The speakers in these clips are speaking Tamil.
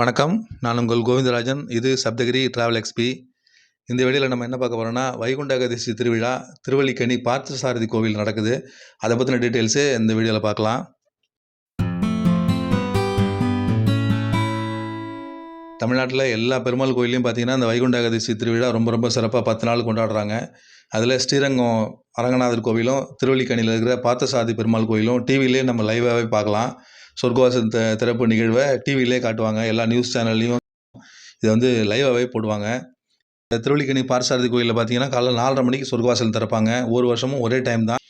வணக்கம். நான் உங்கள் கோவிந்தராஜன். இது சப்தகிரி டிராவல் எக்ஸ்பி இந்த வீடியோவில் நம்ம என்ன பார்க்க போகிறோம்னா வைகுண்ட கதிசி திருவிழா பார்த்த சாரதி கோவில் நடக்குது. அதை பற்றின டீட்டெயில்ஸு இந்த வீடியோவில் பார்க்கலாம். தமிழ்நாட்டில் எல்லா பெருமாள் கோயிலையும் பார்த்திங்கன்னா அந்த வைகுண்ட ஏகாதசி திருவிழா ரொம்ப ரொம்ப சிறப்பாக பத்து நாள் கொண்டாடுறாங்க. அதில் ஸ்ரீரங்கம் அரங்கநாதர் கோவிலும் திருவள்ளிக்கணியில் இருக்கிற பார்த்தசாரதி பெருமாள் கோயிலும் டிவிலே நம்ம லைவாகவே பார்க்கலாம். சொர்க்கவாசல் த திறப்பு நிகழ்வை டிவிலே காட்டுவாங்க. எல்லா நியூஸ் சேனல்லையும் இதை வந்து லைவாகவே போடுவாங்க. இந்த திருவள்ளிக்கணி பார்சாரதி கோயிலில் பார்த்தீங்கன்னா காலைல நாலரை மணிக்கு சொர்க்கவாசல் திறப்பாங்க. ஒரு வருஷமும் ஒரே டைம் தான்.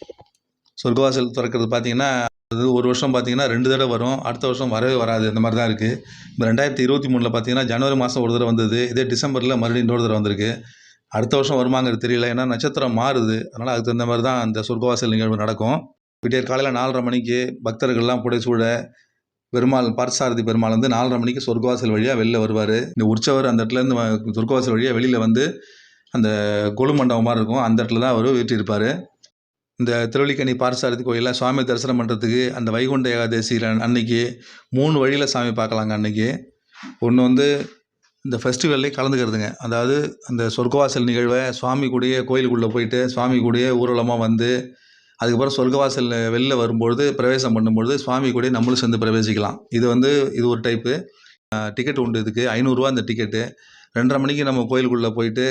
சொர்க்கவாசல் திறக்கிறது பார்த்தீங்கன்னா அது ஒரு வருஷம் பார்த்தீங்கன்னா ரெண்டு தடவை வரும். அடுத்த வருஷம் வரவே வராது. இந்த மாதிரி தான் இருக்குது இப்போ ரெண்டாயிரத்தி இருபத்தி மூணில் பார்த்தீங்கன்னா ஜனவரி மாதம் ஒரு தடவை வந்தது. இதே டிசம்பரில் மறுபடியும் இன்னொரு தடவை வந்திருக்கு. அடுத்த வருஷம் வருமாங்கிறது தெரியல. ஏன்னா நட்சத்திரம் மாறுது. அதனால் அதுக்கு தகுந்த மாதிரி தான் அந்த சொர்க்கவாசல் நிகழ்வு நடக்கும். விடியற் காலையில் நாலரை மணிக்கு பக்தர்கள்லாம் புடைசூழ பெருமாள் பார்த்தசாரதி பெருமாள் வந்து நாலரை மணிக்கு சொர்க்கவாசல் வழியாக வெளில வருவார். இந்த உற்சவர் அந்த இடத்துலேருந்து சொர்க்கவாசல் வழியாக வெளியில் வந்து அந்த கொலு மண்டபம் மாதிரி இருக்கும். அந்த இடத்துல தான் அவர் வீட்டிருப்பார் இந்த திருவள்ளிக்கணி பார்த்தசாரதி கோயிலில் சுவாமி தரிசனம் பண்ணுறதுக்கு அந்த வைகுண்ட ஏகாதசியில் அன்னைக்கு மூணு வழியில் சாமி பார்க்கலாங்க அன்னைக்கு. ஒன்று வந்து இந்த ஃபெஸ்டிவல்லே கலந்துக்கிறதுங்க. அதாவது அந்த சொர்க்கவாசல் நிகழ்வை சுவாமி கூடயே கோயிலுக்குள்ளே போயிட்டு சுவாமி கூடயே ஊர்வலமாக வந்து அதுக்கப்புறம் சொர்க்கவாசல் வெளில வரும்பொழுது பிரவேசம் பண்ணும்பொழுது சுவாமி கூட நம்மளும் சேர்ந்து பிரவேசிக்கலாம். இது வந்து இது ஒரு டைப்பு டிக்கெட் உண்டு இதுக்கு. ஐநூறுரூவா அந்த டிக்கெட்டு ரெண்டரை மணிக்கு நம்ம கோயிலுக்குள்ளே போயிட்டு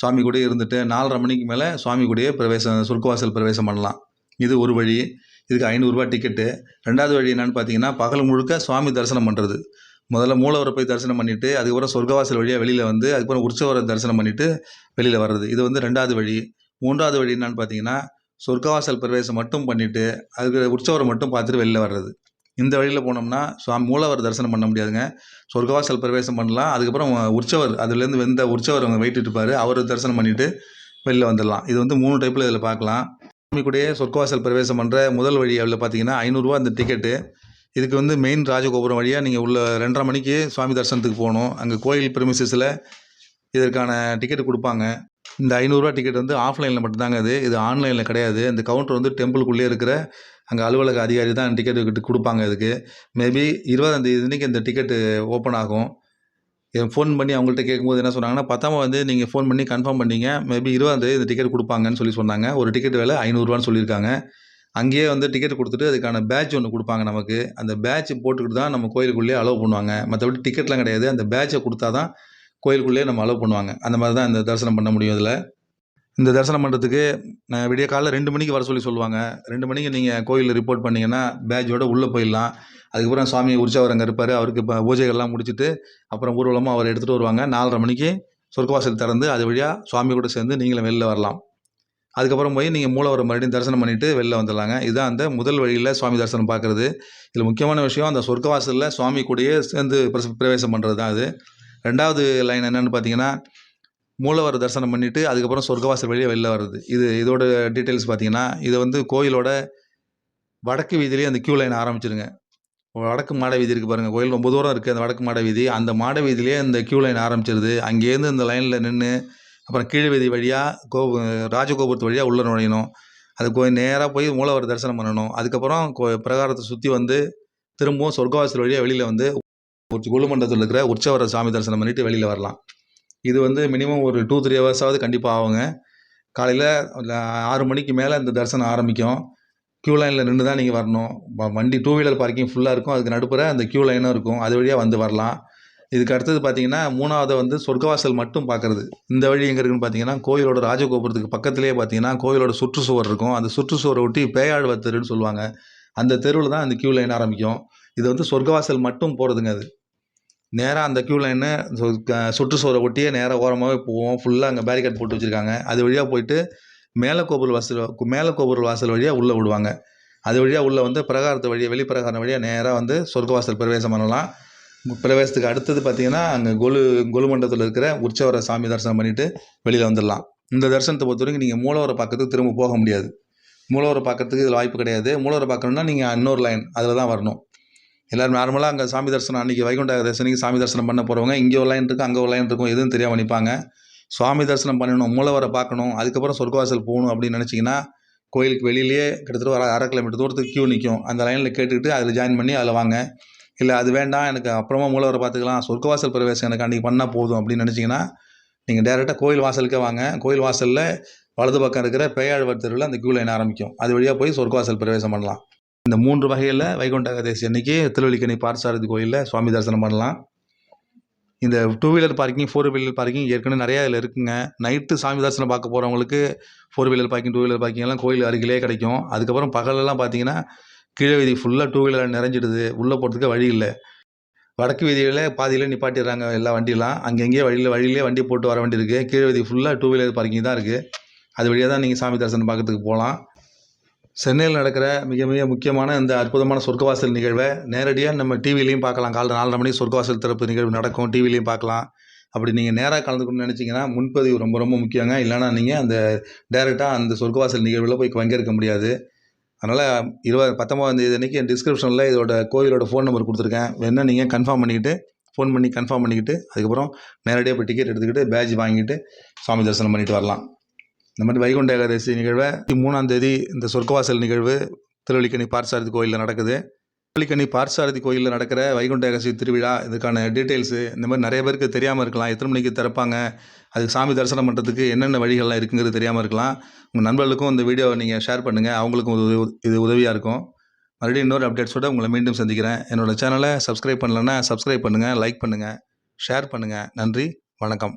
சுவாமி கூடயே இருந்துட்டு நாலரை மணிக்கு மேலே சுவாமி கூடயே பிரவேசம் சொர்க்கவாசல் பிரவேசம் பண்ணலாம். இது ஒரு வழி. இதுக்கு ஐநூறுரூவா டிக்கெட்டு ரெண்டாவது வழி என்னென்னு பார்த்தீங்கன்னா பகல் முழுக்க சுவாமி தரிசனம் பண்ணுறது முதல்ல மூலவரை போய் தரிசனம் பண்ணிவிட்டு அதுக்கப்புறம் சொர்க்கவாசல் வழியாக வெளியில் வந்து அதுக்கப்புறம் உற்சவரை தரிசனம் பண்ணிவிட்டு வெளியில் வர்றது. இது வந்து ரெண்டாவது வழி. மூன்றாவது வழி என்னென்னு பார்த்தீங்கன்னா சொர்க்கவாசல் பிரவேசம் மட்டும் பண்ணிவிட்டு அதுக்கு உற்சவரை மட்டும் பார்த்துட்டு வெளியில் வர்றது. இந்த வழியில் போனோம்னா சுவாமி மூலவர் தரிசனம் பண்ண முடியாதுங்க. சொர்க்கவாசல் பிரவேசம் பண்ணலாம். அதுக்கப்புறம் உற்சவர் அதுலேருந்து வெந்த உற்சவர் அவங்க வெயிட்டு இருப்பார் அவர் தரிசனம் பண்ணிவிட்டு வெளியில் வந்துடலாம். இது வந்து மூணு டைப்பில் இதில் பார்க்கலாம். சுவாமி சொர்க்கவாசல் பிரவேசம் பண்ணுற முதல் வழி அதில் பார்த்தீங்கன்னா ஐநூறுரூவா அந்த டிக்கெட்டு இதுக்கு வந்து மெயின் ராஜகோபுரம் வழியாக நீங்கள் உள்ள ரெண்டரை மணிக்கு சுவாமி தரிசனத்துக்கு போகணும். அங்கே கோயில் பிரமிசஸில் இதற்கான டிக்கெட் கொடுப்பாங்க. இந்த ஐநூறுரூவா டிக்கெட் வந்து ஆஃப்லைனில் மட்டும்தாங்க அது. இது ஆன்லைனில் கிடையாது. இந்த கவுண்டர் வந்து டெம்பிளுக்குள்ளே இருக்கிற அங்கே அலுவலக அதிகாரி தான் டிக்கெட்டு கொடுப்பாங்க இதுக்கு. மேபி இருபதாந்தேதி இன்றைக்கி இந்த டிக்கெட்டு ஓப்பன் ஆகும். ஃபோன் பண்ணி அவங்கள்ட்ட கேட்கும்போது என்ன சொன்னாங்கன்னா பத்தாம வந்து நீங்கள் ஃபோன் பண்ணி கன்ஃபார்ம் பண்ணீங்க. மேபி இருபதாந்தேதி இந்த டிக்கெட் கொடுப்பாங்கன்னு சொல்லி சொன்னாங்க. ஒரு டிக்கெட் விலை ஐநூறுரூவான்னு சொல்லியிருக்காங்க. அங்கேயே வந்து டிக்கெட் கொடுத்துட்டு அதுக்கான பேட்ச் ஒன்று கொடுப்பாங்க நமக்கு. அந்த பேட்ச் போட்டுக்கிட்டு தான் நம்ம கோயிலுக்குள்ளேயே அலோவ் பண்ணுவாங்க. மற்றபடி டிக்கெட்லாம் கிடையாது. அந்த பேட்சை கொடுத்தா தான் கோயிலுக்குள்ளேயே நம்ம அலோவ் பண்ணுவாங்க. அந்த மாதிரி தான் இந்த தரிசனம் பண்ண முடியும் இதில். இந்த தரிசனம் பண்ணுறதுக்கு விடிய காலைல ரெண்டு மணிக்கு வர சொல்லி சொல்லுவாங்க. ரெண்டு மணிக்கு நீங்கள் கோயிலில் ரிப்போர்ட் பண்ணீங்கன்னா பேட்சோட உள்ளே போயிடலாம். அதுக்கப்புறம் சுவாமி உற்சவர் அங்கே இருப்பார். அவருக்கு இப்போ பூஜைகள்லாம் முடிச்சுட்டு அப்புறம் ஊர்வலமாக அவர் எடுத்துகிட்டு வருவாங்க. நாலரை மணிக்கு சொர்க்கவாசல் திறந்து அது வழியாக சுவாமி கூட சேர்ந்து நீங்களும் வெளில வரலாம். அதுக்கப்புறம் போய் நீங்கள் மூலவரை மறுபடியும் தரிசனம் பண்ணிவிட்டு வெளில வந்துடலாங்க. இதுதான் அந்த முதல் வழியில் சுவாமி தரிசனம் பார்க்குறது இதில் முக்கியமான விஷயம் அந்த சொர்க்கவாசலில் சுவாமி கூடயே சேர்ந்து பிரச- பிரவேசம் பண்ணுறது தான் அது. ரெண்டாவது லைன் என்னென்னு பார்த்தீங்கன்னா மூலவர் தரிசனம் பண்ணிவிட்டு அதுக்கப்புறம் சொர்க்கவாசல் வழியாக வெளில வர்றது. இது இதோட டீட்டெயில்ஸ் பார்த்தீங்கன்னா இது வந்து கோயிலோட வடக்கு வீதியிலேயே அந்த க்யூ லைன் ஆரம்பிச்சிருங்க. வடக்கு மாட வீதி இருக்குது பாருங்கள் கோயில் ரொம்ப தூரம் இருக்குது அந்த வடக்கு மாட வீதி. அந்த மாட வீதியிலே அந்த க்யூ லைன் ஆரம்பிச்சிருது. அங்கேருந்து இந்த லைனில் நின்று அப்புறம் கீழ் வீதி வழியாக கோ ராஜகோபுரத்து வழியாக உள்ளே நுழையணும். அது கோயில் நேராக போய் மூலவர் தரிசனம் பண்ணணும். அதுக்கப்புறம் கோ பிரகாரத்தை சுற்றி வந்து திரும்பவும் சொர்க்கவாசல் வழியாக வெளியில் வந்து ஒரு இருக்கிற உற்சவர சாமி தரிசனம் பண்ணிவிட்டு வெளியில் வரலாம். இது வந்து மினிமம் ஒரு டூ த்ரீ ஹவர்ஸாவது கண்டிப்பாக ஆகுங்க. காலையில் ஆறு மணிக்கு மேலே இந்த தரிசனம் ஆரம்பிக்கும். க்யூ லைனில் நின்று தான் நீங்கள் வரணும். வண்டி டூ வீலர் பார்க்கிங் ஃபுல்லாக இருக்கும். அதுக்கு நடுப்புற அந்த க்யூ லைனும் இருக்கும். அது வழியாக வந்து வரலாம். இதுக்கு அடுத்தது பார்த்தீங்கன்னா மூணாவது வந்து சொர்க்கவாசல் மட்டும் பார்க்குறது இந்த வழி எங்கே இருக்குன்னு பார்த்தீங்கன்னா கோயிலோட ராஜகோபுரத்துக்கு பக்கத்துலேயே பார்த்தீங்கன்னா கோயிலோட சுற்றுச்சுவர் இருக்கும். அந்த சுற்றுச்சுவரை ஒட்டி பேயாழ்வ தெருன்னு சொல்லுவாங்க. அந்த தெருவில் தான் அந்த க்யூ லைன் ஆரம்பிக்கும். இது வந்து சொர்க்கவாசல் மட்டும் போகிறதுங்க அது. நேராக அந்த க்யூ லைனு சுற்றுச்சுவரை ஒட்டியே நேராக ஓரமாகவே போவோம். ஃபுல்லாக அங்கே பேரிகேட் போட்டு வச்சுருக்காங்க. அது வழியாக போயிட்டு மேலே கோபுர வாசல் மேலே கோபுர வாசல் வழியாக உள்ளே விடுவாங்க. அது வழியாக உள்ளே வந்து பிரகாரத்து வழியாக வெளிப்பிரகாரம் வழியாக நேராக வந்து சொர்க்கவாசல் பிரவேசம் பண்ணலாம். பிரவேசத்துக்கு அடுத்தது பார்த்திங்கன்னா அங்கே கொலு கொலு மண்டபத்தில் இருக்கிற உற்சவரை சாமி தரிசனம் பண்ணிவிட்டு வெளியில் வந்துடலாம் இந்த தரிசனத்தை பொறுத்த வரைக்கும் நீங்கள் மூலவரை பார்க்கறதுக்கு திரும்ப போக முடியாது. மூலவரை பார்க்கறதுக்கு இதில் வாய்ப்பு கிடையாது. மூலவரை பார்க்கணுன்னா நீங்கள் இன்னொரு லைன் அதில் தான் வரணும். எல்லோரும் நார்மலாக அங்கே சாமி தரிசனம் அன்றைக்கி வைகுண்ட தரிசனிக்கு சாமி தரிசனம் பண்ண போகிறவங்க இங்கே ஒரு லைன் இருக்கும் அங்கே ஒரு லைன் இருக்கும் எதுவும் தெரியாமல் நிற்பாங்க சுவாமி தரிசனம் பண்ணணும் மூலவரை பார்க்கணும் அதுக்கப்புறம் சொர்க்கவாசல் போகணும் அப்படின்னு நினச்சிங்கன்னா கோயிலுக்கு வெளியிலேயே கிட்டத்தட்ட ஒரு அரை கிலோமீட்டர் தூரத்துக்கு கியூ நிற்கும் அந்த லைனில் கேட்டுக்கிட்டு அதில் ஜாயின் பண்ணி அதில் வாங்க. இல்லை அது வேண்டாம் எனக்கு அப்புறமா மூலவரை பார்த்துக்கலாம் சொர்க்கவாசல் பிரவேசம் எனக்கு அன்றைக்கி பண்ணால் போதும் அப்படின்னு நினச்சிங்கன்னா நீங்கள் டேரெக்டாக கோயில் வாசலுக்கே வாங்க. கோயில் வாசலில் வலது பக்கம் இருக்கிற பேயாழ்வர் தெருவில் அந்த கியூ லைன் ஆரம்பிக்கும். அது வழியாக போய் சொர்க்கவாசல் பிரவேசம் பண்ணலாம். இந்த மூன்று வகையில் வைகுண்ட ஏகாதசி அன்னைக்கு திருவள்ளிக்கணி பார்த்தசாரதி கோயிலில் சுவாமி தரிசனம் பண்ணலாம். இந்த two wheeler parking four wheeler parking ஏற்கனவே நிறையா இதில் இருக்குங்க. நைட்டு சாமி தரிசனம் பார்க்க போகிறவங்களுக்கு four wheeler parking two wheeler parking எல்லாம் கோயில் அருகிலே கிடைக்கும். அதுக்கப்புறம் பகலெல்லாம் பார்த்தீங்கன்னா கீழே வீதி ஃபுல்லாக டூ வீலர் நிறைஞ்சிடுது. உள்ளே போகிறதுக்கு வழி இல்லை. வடக்கு வீதியில் பாதியில் நிப்பாட்டிடுறாங்க எல்லா வண்டியெல்லாம். அங்கங்கேயே வழியில் வழியிலே வண்டி போட்டு வர வண்டி இருக்குது கீழே வீதி ஃபுல்லாக டூ வீலர் பார்க்கிங் தான் இருக்குது அது வழியாக தான் நீங்கள் சாமி தரிசனம் பார்க்கறதுக்கு போகலாம். சென்னையில் நடக்கிற மிக மிக முக்கியமான இந்த அற்புதமான சொர்க்கவாசல் நிகழ்வை நேரடியாக நம்ம டிவிலையும் பார்க்கலாம். காலைல நாலரை மணிக்கு சொர்க்கவாசல் திறப்பு நிகழ்வு நடக்கும். டிவிலையும் பார்க்கலாம். அப்படி நீங்கள் நேராக கலந்துக்கணும்னு நினச்சிங்கன்னா முன்பதிவு ரொம்ப ரொம்ப முக்கியங்க. இல்லைனா நீங்கள் அந்த டேரெக்டாக அந்த சொர்க்கவாசல் நிகழ்வில் போய் பங்கேற்க முடியாது. அதனால் இருபது பத்தொம்பதாம் தேதி அன்றைக்கி டிஸ்கிரிப்ஷனில் இதோட கோவிலோட ஃபோன் நம்பர் கொடுத்துருக்கேன். வேணால் நீங்கள் கன்ஃபார்ம் பண்ணிக்கிட்டு ஃபோன் பண்ணி கன்ஃபார்ம் பண்ணிக்கிட்டு அதுக்கப்புறம் நேரடியாக போய் டிக்கெட் எடுத்துக்கிட்டு பேட்ச் வாங்கிட்டு சுவாமி தரிசனம் பண்ணிட்டு வரலாம். இந்த மாதிரி வைகுண்ட ஏகாதசி நிகழ்வை மூணாம் தேதி இந்த சொர்க்கவாசல் நிகழ்வு திருவள்ளிக்கணி பார்சாரதி கோயிலில் நடக்குது. திருவள்ளிக்கணி பார்சாரதி கோயிலில் நடக்கிற வைகுண்ட ஏகாதசி திருவிழா இதுக்கான டீட்டெயில்ஸு இந்த மாதிரி நிறைய பேருக்கு தெரியாமல் இருக்கலாம். எத்தனை மணிக்கு திறப்பாங்க? அதுக்கு சாமி தரிசனம் பண்ணுறதுக்கு என்னென்ன வழிகள்லாம் இருக்குங்கிறது தெரியாமல் இருக்கலாம். உங்கள் நண்பர்களுக்கும் இந்த வீடியோவை நீங்கள் ஷேர் பண்ணுங்கள் அவங்களுக்கும் உதவி இது உதவியாக இருக்கும். மறுபடியும் இன்னொரு அப்டேட்ஸோட உங்களை மீண்டும் சந்திக்கிறேன். என்னோட சேனலை சப்ஸ்கிரைப் பண்ணலன்னா சப்ஸ்கிரைப் பண்ணுங்கள் லைக் பண்ணுங்கள் ஷேர் பண்ணுங்கள் நன்றி வணக்கம்.